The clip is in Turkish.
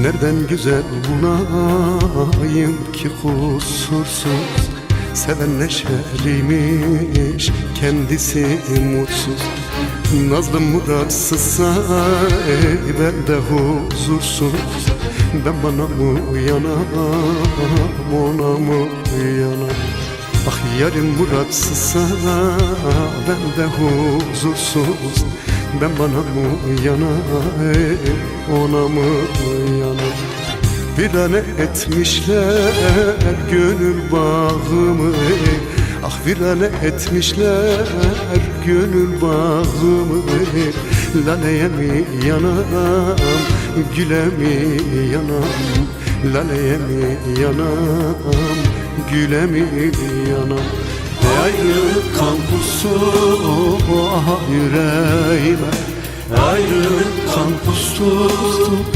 Nereden güzel bulayım ki kusursuz Seven neşeliymiş kendisi mutsuz. Nazlı muratsızsa ben de huzursuz. Ben bana mı yanam ona mı yanam? Ah yarın muratsızsa ben de huzursuz Ben bana mı yanam ona mı yanam Virane etmişler gönül bağımı. Ah virane etmişler gönül bağımı. Laleye mi yanam güle mi yanam? Laleye mi yanam güle mi yanam? Ne ayrı yüreğime Ayrı kan kustu